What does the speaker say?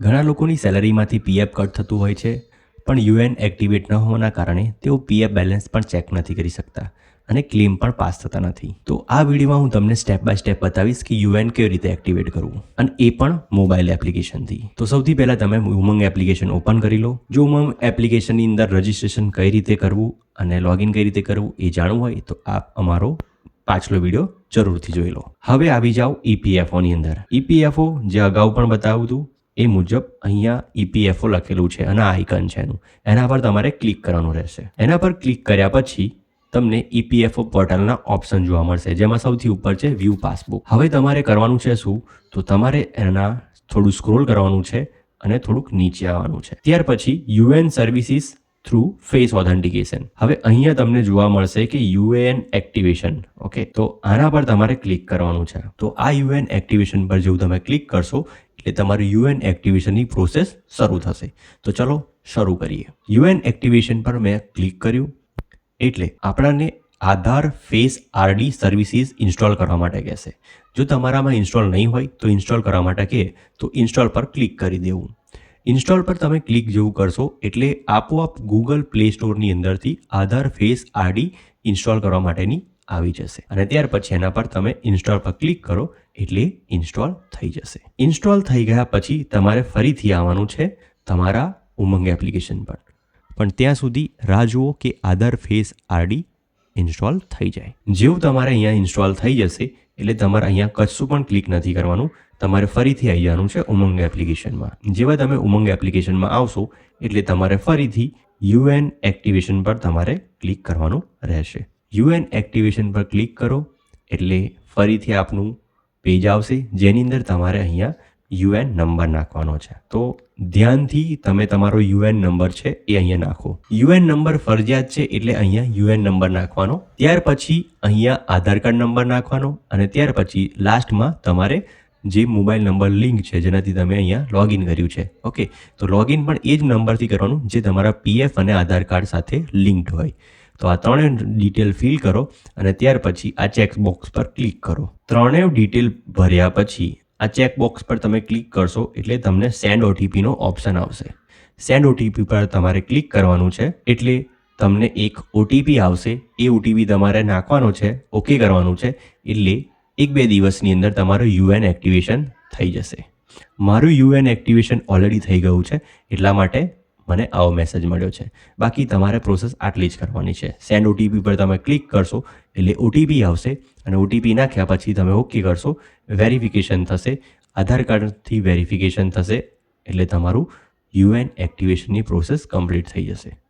ઘણા લોકોની સેલરીમાંથી PF cut થતું હોય છે, પણ યુએન એક્ટિવેટ ન હોવાના કારણે તેઓ પીએફ બેલેન્સ પણ ચેક નથી કરી શકતા અને ક્લેમ પણ પાસ થતા નથી. તો આ વિડીયોમાં હું તમને સ્ટેપ બાય સ્ટેપ બતાવીશ કે યુએન કેવી રીતે એક્ટિવેટ કરવું અને એ પણ મોબાઈલ એપ્લિકેશનથી. તો સૌથી પહેલાં તમે ઉમંગ એપ્લિકેશન ઓપન કરી લો. જો ઉમંગ એપ્લિકેશનની અંદર રજિસ્ટ્રેશન કઈ રીતે કરવું અને લોગિન કઈ રીતે કરવું એ જાણવું હોય તો આપ અમારો પાછલો વીડિયો જરૂરથી જોઈ લો. હવે આવી જાઓ ઈપીએફઓની અંદર. ઈપીએફઓ જે અગાઉ પણ બતાવ્યું હતું એ મુજબ અહીંયા ઈપીએફઓ લખેલું છે અને આઇકન છે એનું. એના પર તમારે ક્લિક કરવાનું રહેશે. એના પર ક્લિક કર્યા પછી તમને ઈપીએફઓ પોર્ટલના ઓપ્શન જોવા મળશે, જેમાં સૌથી ઉપર છે વ્યૂ પાસબુક હવે તમારે કરવાનું છે શું? તો તમારે એના થોડું સ્ક્રોલ કરવાનું છે અને થોડુંક નીચે આવવાનું છે. ત્યાર પછી UN services through face authentication હવે અહીંયા તમને જોવા મળશે કે યુએએન એક્ટિવેશન ઓકે તો આના પર તમારે ક્લિક કરવાનું છે. તો આ યુએન એક્ટિવેશન પર જેવું તમે ક્લિક કરશો એટલે તમારી યુએન એક્ટિવેશનની પ્રોસેસ શરૂ થશે. તો ચલો શરૂ કરીએ. યુએન એક્ટિવેશન પર મેં ક્લિક કર્યું. એટલે આપણાને Aadhaar face RD services install કરવા માટે કહેશે. જો તમારામાં ઇન્સ્ટોલ નહીં હોય તો ઇન્સ્ટોલ કરવા માટે કહે તો ઇન્સ્ટોલ પર ક્લિક કરી દેવું. ઇન્સ્ટોલ પર તમે ક્લિક જેવું કરશો એટલે આપોઆપ ગૂગલ પ્લે સ્ટોરની અંદરથી આધાર ફેસ આરડી ઇન્સ્ટોલ કરવા માટેની આવી જશે. અને ત્યાર પછી એના પર તમે ઇન્સ્ટોલ પર ક્લિક કરો, એટલે ઇન્સ્ટોલ થઈ જશે. ઇન્સ્ટોલ થઈ ગયા પછી તમારે ફરીથી આવવાનું છે તમારા ઉમંગ એપ્લિકેશન પર. પણ ત્યાં સુધી રાહ જુઓ કે આધાર ફેસ આરડી ઇન્સ્ટોલ થઈ જાય. જેવું તમારે અહીંયા ઇન્સ્ટોલ થઈ જશે, એટલે તમારે અહીંયા કશું પણ ક્લિક નથી કરવાનું. તમારે ફરીથી આવી જવાનું છે ઉમંગ એપ્લિકેશનમાં. જેવા તમે ઉમંગ એપ્લિકેશનમાં આવશો, એટલે તમારે ફરીથી યુએન એક્ટિવેશન પર તમારે ક્લિક કરવાનું રહેશે. યુએન એક્ટિવેશન પર ક્લિક કરો. એટલે ફરીથી આપનું પેજ આવશે, જેની અંદર તમારે અહીંયા યુએન નંબર નાખવાનો છે. તો ધ્યાનથી તમે તમારો યુએન નંબર છે એ અહીંયા નાખો. યુએન નંબર ફરજિયાત છે એટલે અહીંયા યુએન નંબર નાખવાનો. ત્યાર પછી અહીંયા આધાર કાર્ડ નંબર નાખવાનો અને ત્યાર પછી લાસ્ટમાં તમારે જે મોબાઈલ નંબર લિંક છે, જેનાથી તમે અહીંયા લોગિન કર્યું છે. ઓકે તો લોગિન પણ એ જ નંબરથી કરવાનું, જે તમારા પીએફ અને આધાર કાર્ડ સાથે લિંક્ડ હોય. તો આ ત્રણેય ડિટેલ ફિલ કરો અને ત્યાર પછી આ ચેકબોક્સ પર ક્લિક કરો. ત્રણેય ડિટેલ ભર્યા પછી આ ચેકબોક્સ પર તમે ક્લિક કરશો એટલે તમને સેન્ડ ઓટીપીનો ઓપ્શન આવશે. સેન્ડ ઓટીપી પર તમારે ક્લિક કરવાનું છે એટલે તમને એક ઓટીપી આવશે. એ ઓટીપી તમારે નાખવાનો છે ઓકે કરવાનું છે એટલે એક બે દિવસની અંદર તમારું યુએન એક્ટિવેશન થઈ જશે. મારું યુએન એક્ટિવેશન ઓલરેડી થઈ ગયું છે એટલા માટે મને આવો મેસેજ મળ્યો છે. બાકી તમારે પ્રોસેસ આટલી જ કરવાની છે. સેન્ડ ઓટીપી પર તમે ક્લિક કરશો, એટલે ઓટીપી આવશે અને ઓટીપી નાખ્યા પછી તમે ઓકે કરશો. વેરિફિકેશન થશે, આધાર કાર્ડથી વેરિફિકેશન થશે, એટલે તમારું યુએન એક્ટિવેશનની પ્રોસેસ કમ્પ્લીટ થઈ જશે.